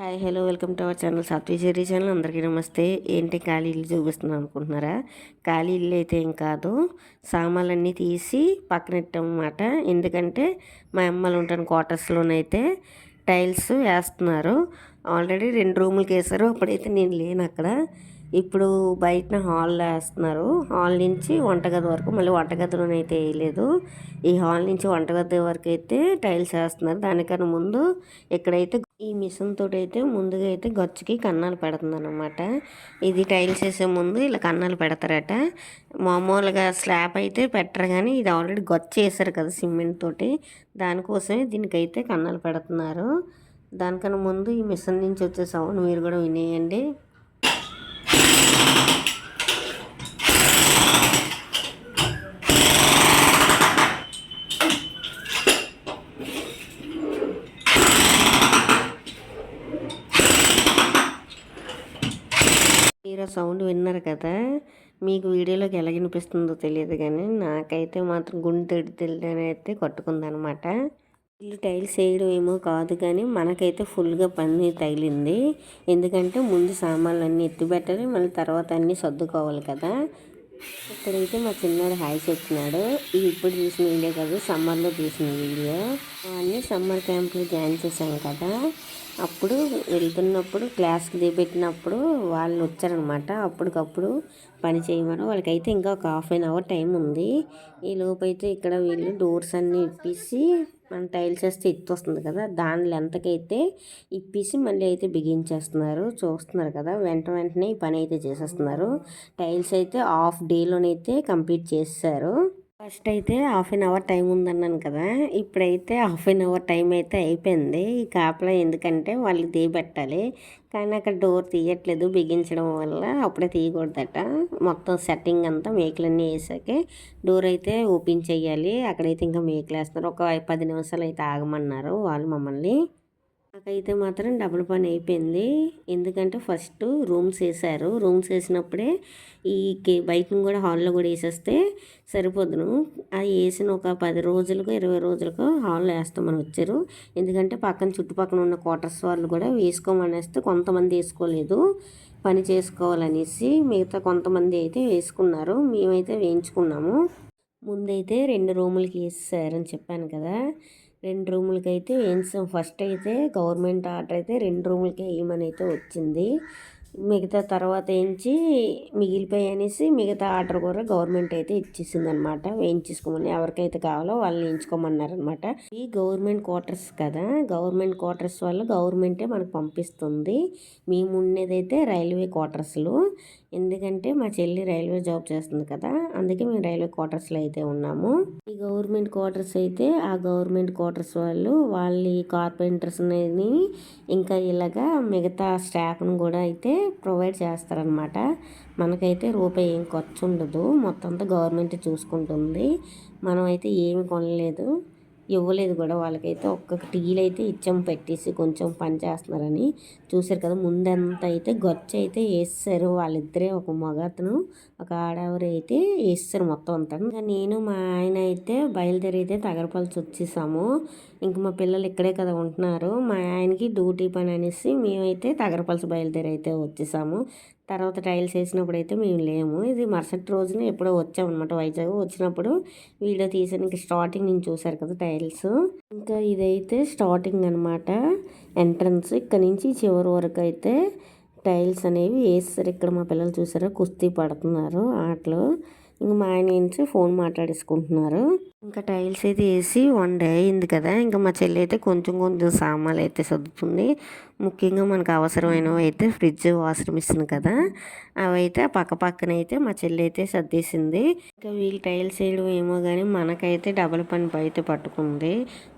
Hi hello welcome to our channel సాత్విచేరి channel. అందరికీ నమస్తే. ఏంటి ఖాళీ ఇల్లు చూపిస్తున్నాను అనుకుంటున్నారా? ఖాళీ ఇల్లు అయితే ఏం కాదు. సామాన్లన్నీ తీసి పక్కనెట్టమాట ఎందుకంటే మా అమ్మలు ఉంటాను క్వార్టర్స్లోనైతే టైల్స్ వేస్తున్నారు. ఆల్రెడీ రెండు రూములకి వేసారు అప్పుడైతే నేను లేను అక్కడ. ఇప్పుడు బయటన హాల్ వేస్తున్నారు. హాల్ నుంచి వంటగది వరకు మళ్ళీ వంటగదిలోనే అయితే వేయలేదు. ఈ హాల్ నుంచి వంటగది వరకు అయితే టైల్స్ వేస్తున్నారు. దానికన్నా ముందు ఇక్కడైతే ఈ మిషన్ తోటి అయితే ముందుగా అయితే గచ్చుకి కన్నాలు పెడుతుందనమాట ఇది టైల్స్ వేసే ముందు ఇలా కన్నాలు పెడతారట. మామూలుగా స్లాబ్ అయితే పెట్టరు కానీ ఇది ఆల్రెడీ గచ్చు వేసారు కదా సిమెంట్ తోటి. దానికోసమే దీనికైతే కన్నాలు పెడుతున్నారు. దానికన్నా ముందు ఈ మిషన్ నుంచి వచ్చే సౌండ్ మీరు కూడా వినేయండి. మీరు సౌండ్ విన్నారు కదా మీకు వీడియోలోకి ఎలా వినిపిస్తుందో తెలియదు కానీ నాకైతే మాత్రం గుండె తెలియని అయితే కొట్టుకుందనమాట. ఇల్లు టైల్స్ వేయడం ఏమో కాదు కానీ మనకైతే ఫుల్గా పని తగిలింది. ఎందుకంటే ముందు సామాన్లు అన్నీ ఎత్తిపెట్టాలి మళ్ళీ తర్వాత అన్నీ సర్దుకోవాలి కదా. ఇక్కడైతే మా చిన్నాడు హాయ్ చెప్తున్నాడు ఇది ఇప్పుడు చూసిన వీడియో కాదు సమ్మర్లో చూసిన వీడియో. అన్నీ సమ్మర్ క్యాంప్లో జాయిన్ చేశాం కదా. అప్పుడు వెళ్తున్నప్పుడు క్లాస్కి దిగబెట్టినప్పుడు వాళ్ళు వచ్చారనమాట అప్పటికప్పుడు పని చేయమని. వాళ్ళకైతే ఇంకా ఒక హాఫ్ అన్ అవర్ టైం ఉంది. ఈ లోపు అయితే ఇక్కడ వీళ్ళు డోర్స్ అన్నీ ఇప్పేసి మన టైల్స్ వేస్తే ఎత్తు వస్తుంది కదా దాని లెంతకైతే ఇప్పేసి మళ్ళీ అయితే బిగించేస్తున్నారు చూస్తున్నారు. కదా వెంట వెంటనే ఈ పని అయితే చేసేస్తున్నారు. టైల్స్ అయితే హాఫ్ డేలోనైతే కంప్లీట్ చేస్తారు ఫస్ట్ అయితే హాఫ్ అన్ అవర్ టైం ఉందన్నాను కదా ఇప్పుడైతే హాఫ్ అన్ అవర్ టైం అయితే అయిపోయింది. ఈ కాపలా ఎందుకంటే వాళ్ళు తీయబెట్టాలి కానీ అక్కడ డోర్ తీయట్లేదు బిగించడం వల్ల అప్పుడే తీయకూడదట. మొత్తం సెట్టింగ్ అంతా మేకలన్నీ వేసాకే డోర్ అయితే ఓపెన్ చేయాలి. అక్కడైతే ఇంకా మేకలు వేస్తున్నారు ఒక పది నిమిషాలు అయితే ఆగమన్నారు వాళ్ళు మమ్మల్ని. నాకైతే మాత్రం డబుల్ పని అయిపోయింది. ఎందుకంటే ఫస్ట్ రూమ్స్ వేసారు రూమ్స్ వేసినప్పుడే ఈ కే బయటను కూడా హాల్లో కూడా వేసేస్తే సరిపోదును. అది వేసిన ఒక పది రోజులకు ఇరవై రోజులకు హాల్లో వేస్తామని వచ్చారు. ఎందుకంటే పక్కన చుట్టుపక్కల ఉన్న క్వార్టర్స్ వాళ్ళు కూడా వేసుకోమనేస్తే కొంతమంది వేసుకోలేదు. పని చేసుకోవాలనేసి మిగతా కొంతమంది అయితే వేసుకున్నారు. మేమైతే వేయించుకున్నాము. ముందైతే రెండు రూములకి వేసారని చెప్పాను కదా. రెండు రూములకైతే వేయించాం. ఫస్ట్ అయితే గవర్నమెంట్ ఆర్డర్ అయితే రెండు రూములకి వేయమని అయితే వచ్చింది. మిగతా తర్వాత వేయించి మిగిలిపోయి అనేసి మిగతా ఆర్డర్ కూడా గవర్నమెంట్ అయితే ఇచ్చేసింది అనమాట వేయించేసుకోమని ఎవరికైతే కావాలో వాళ్ళని వేయించుకోమన్నారనమాట. ఈ గవర్నమెంట్ క్వార్టర్స్ కదా గవర్నమెంట్ క్వార్టర్స్ వల్ల గవర్నమెంటే మనకు పంపిస్తుంది. మేము ఉండేదైతే రైల్వే క్వార్టర్స్లో. ఎందుకంటే మా చెల్లి రైల్వే జాబ్ చేస్తుంది కదా అందుకే మేము రైల్వే క్వార్టర్స్లో అయితే ఉన్నాము. ఈ గవర్నమెంట్ క్వార్టర్స్ అయితే ఆ గవర్నమెంట్ క్వార్టర్స్ వాళ్ళు వాళ్ళ కార్పెంటర్స్ని ఇంకా ఇలాగా మిగతా స్టాఫ్ను కూడా అయితే ప్రొవైడ్ చేస్తారనమాట మనకైతే రూపాయి ఏం ఖర్చు ఉండదు మొత్తం అంతా గవర్నమెంట్ చూసుకుంటుంది. మనం అయితే ఏమి కొనలేదు. ఇవ్వలేదు కూడా. వాళ్ళకైతే ఒక్క టీలు అయితే ఇచ్చాం పెట్టేసి కొంచెం పని చేస్తున్నారని చూసారు కదా. ముందంతా అయితే గొచ్చ అయితే వేస్తారు. వాళ్ళిద్దరే ఒక మగతను ఒక ఆడవారు అయితే వేస్తారు మొత్తం అంతా. ఇంకా నేను మా ఆయన అయితే బయలుదేరి అయితే తగరపల్సి వచ్చేసాము. ఇంక మా పిల్లలు ఇక్కడే కదా ఉంటున్నారు. మా ఆయనకి డ్యూటీ పని అనేసి మేమైతే తగరపల్సి బయలుదేరి అయితే వచ్చేసాము. తర్వాత టైల్స్ వేసినప్పుడు అయితే మేము లేము. ఇది మరుసటి రోజున ఎప్పుడో వచ్చామన్నమాట వైజాగ్. వచ్చినప్పుడు వీడియో తీసానికి స్టార్టింగ్ నుంచి చూసారు కదా టైల్స్. ఇంకా ఇదైతే స్టార్టింగ్ అనమాట ఎంట్రన్స్. ఇక్కడ నుంచి చివరి వరకు అయితే టైల్స్ అనేవి వేస్తారు. ఇక్కడ మా పిల్లలు చూసారా? కుస్తీ పడుతున్నారు ఆటలు. ఇంక మా ఆయన నుంచి ఫోన్ మాట్లాడేసుకుంటున్నారు. ఇంకా టైల్స్ అయితే వేసి వన్ డే అయింది కదా. ఇంకా మా చెల్లి అయితే కొంచెం కొంచెం సామాన్లు అయితే సర్దుతుంది. ముఖ్యంగా మనకు అవసరమైనవి అయితే ఫ్రిడ్జ్ వాషర్ మిషన్ కదా. అవి అయితే పక్క పక్కన అయితే మా చెల్లి అయితే సర్దేసింది. ఇంకా వీళ్ళు టైల్స్ వేయడం ఏమో కానీ మనకైతే డబల్ పని అయితే పట్టుకుంది.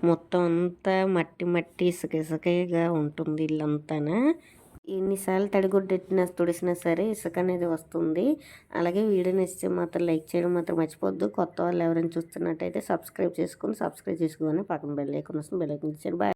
మొత్తం అంతా మట్టి మట్టి ఇసుక ఇసుకగా ఉంటుంది ఇల్లంతానా. ఎన్నిసార్లు తడిగుడ్డెట్టినా తుడిసినా సరే ఇసుక అనేది వస్తుంది. అలాగే వీడియో నచ్చితే మాత్రం లైక్ చేయడం మాత్రం మర్చిపోద్దు కొత్త వాళ్ళు ఎవరైనా చూస్తున్నట్టయితే సబ్స్క్రైబ్ చేసుకుని సబ్స్క్రైబ్ చేసుకుని పక్కన బెల్ ఐకాన్ వస్తుంది. Bell icon bye.